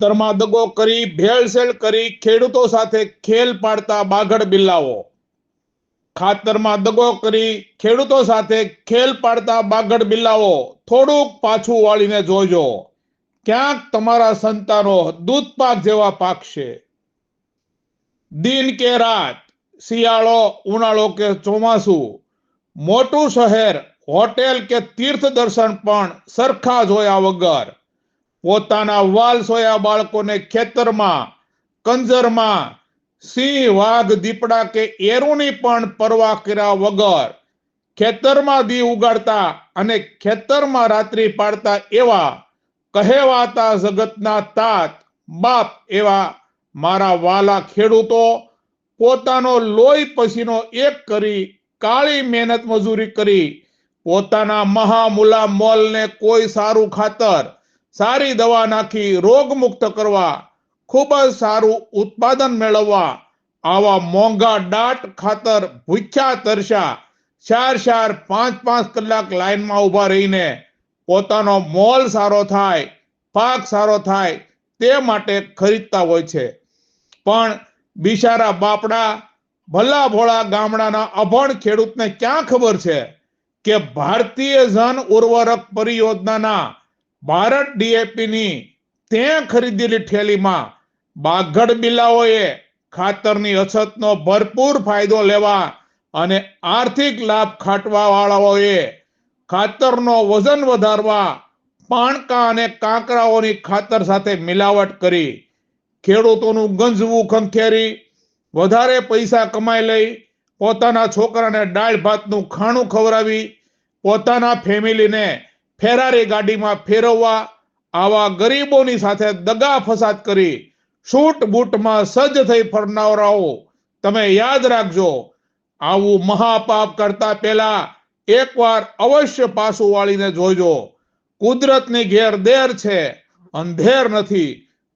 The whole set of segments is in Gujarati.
ખાતરમાં દગો કરી, ભેળસેળ કરી, ખેડૂતો સાથે ખેલ પાડતા બાગડ બિલ્લાઓ. ખાતરમાં દગો કરી, ખેડૂતો સાથે ખેલ પાડતા બાગડ બિલ્લાઓ. થોડુંક પાછું વાળીને જોજો. ક્યાંક તમારા સંતાનો દૂધ પાક જેવા પાકશે. દિન કે રાત, શિયાળો, ઉનાળો કે ચોમાસું. મોટું શહેર, હોટેલ કે તીર્થ દર્શન પણ સરખા જોયા વગર. પોતાના વાલ સોયા બાળકોને ખેતરમાં, કંજરમાં, સિંહ, વાઘ, દીપડા કે એરુની પણ પરવા કર્યા વગર ખેતરમાં દી ઉગાડતા અને ખેતરમાં રાત્રિ પાડતા એવા કહેવાતા જગતના તાત, બાપ એવા મારા વાલા ખેડૂતો પોતાનો લોહી પસીનો એક કરી, કાળી મહેનત મજૂરી કરી, પોતાના મહામુલા મોલને કોઈ સારું ખાતર સારી દવા નાખી રોગ મુક્ત કરવા, ખૂબ જ સારું ઉત્પાદન મેળવવા, આવા મોંઘા દાટ ખાતર ભૂખ્યા તરશા, ચાર ચાર પાંચ પાંચ કલાક લાઈનમાં ઊભા રહીને પોતાનો મોલ સારો થાય, પાક સારો થાય, તે માટે ખરીદતા હોય છે. પણ બિચારા બાપડા, ભલા ભોળા ગામડાના અભણ ખેડૂતને ક્યાં ખબર છે કે ભારતીય જન ઉર્વરક પરિયોજનાના ભારત ડીએપીની ત્યાં ખરીદેલી ઠેલીમાં બાગડ બિલાઓએ ખાતરની અછતનો ભરપૂર ફાયદો લેવા અને આર્થિક લાભ ખાટવા વાળાઓએ ખાતરનો વજન વધારવા પાણકા અને કાંકરાઓની ખાતર સાથે મિલાવટ કરી. ખેડૂતોનું ગંજવું ખંખેરી, વધારે પૈસા કમાઈ લઈ, પોતાના છોકરાને દાળ ભાતનું ખાણું ખવડાવી, પોતાના ફેમિલીને ફેરારી ગાડીમાં ફેરવવા આવા ગરીબોની સાથે દગા ફસાદ કરી શૂટ બૂટમાં સજ્જ થઈ ફરનારાઓ તમે યાદ રાખજો, આવું મહાપાપ કરતા પહેલા એકવાર અવશ્ય પાછું વાળીને જોજો. કુદરતની ઘેર દેર છે, અંધેર નથી.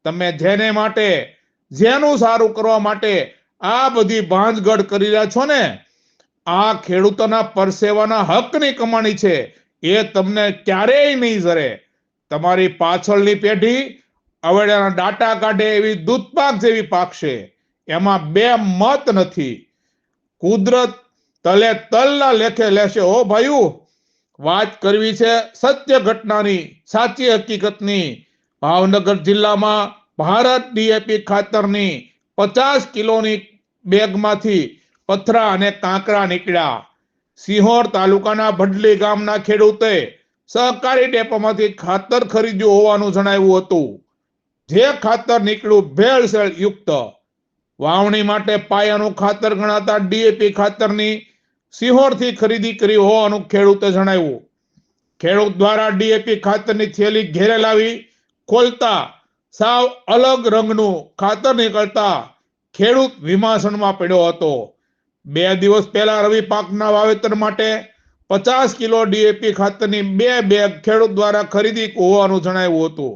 તમે જેને માટે, જેનું સારું કરવા માટે આ બધી ભાંજગઢ કરી રહ્યા છો ને, આ ખેડૂતોના પરસેવાના હકની કમાણી છે એ તમને ક્યારેય નહીં ઝરે તમારી પાછળની પેઢી અવેડાના ડાટા કાઢે એવી દૂધપાક જેવી પાકશે. એમાં બે મત નથી. કુદરત તલે તલના લેખે લેશે. ઓ ભાઈ વાત કરવી છે સત્ય ઘટનાની, સાચી હકીકતની. ભાવનગર જિલ્લામાં ભારત ડીએપી ખાતરની પચાસ કિલોની બેગમાંથી પથરા અને કાંકરા નીકળ્યા. સિંહોર તાલુકાના ભડલી ગામના ખેડૂતે સહકારી ડેપોમાંથી ખાતર ખરીદ્યું હોવાનું જણાવ્યું હતું. જે ખાતર નીકળ્યું ભેળસેળ યુક્ત. વાવણી માટે પાયાનું ખાતર ગણાતા ડીએપી ખાતરની સિંહોરથી ખરીદી કરી હોવાનું ખેડૂતે જણાવ્યું. ખેડૂત દ્વારા ડીએપી ખાતરની થેલી ઘેરે લાવી ખોલતા સાવ અલગ રંગનું ખાતર નીકળતા ખેડૂત વિમાસણમાં પડ્યો હતો. બે દિવસ પહેલા રવિ પાકના વાવેતર માટે પચાસ કિલો ડીએપી ખાતરની બે બેગ ખેડૂત દ્વારા ખરીદી હોવાનું જણાવ્યું હતું.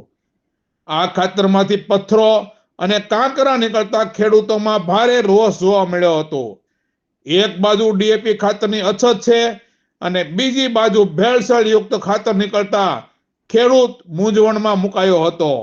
આ ખાતરમાંથી પથ્થરો અને કાંકરા નીકળતા ખેડૂતોમાં ભારે રોષ જોવા મળ્યો હતો. એક બાજુ ડીએપી ખાતરની અછત છે અને બીજી બાજુ ભેળસેળ યુક્ત ખાતર નીકળતા ખેડૂત મૂંઝવણમાં મુકાયો હતો.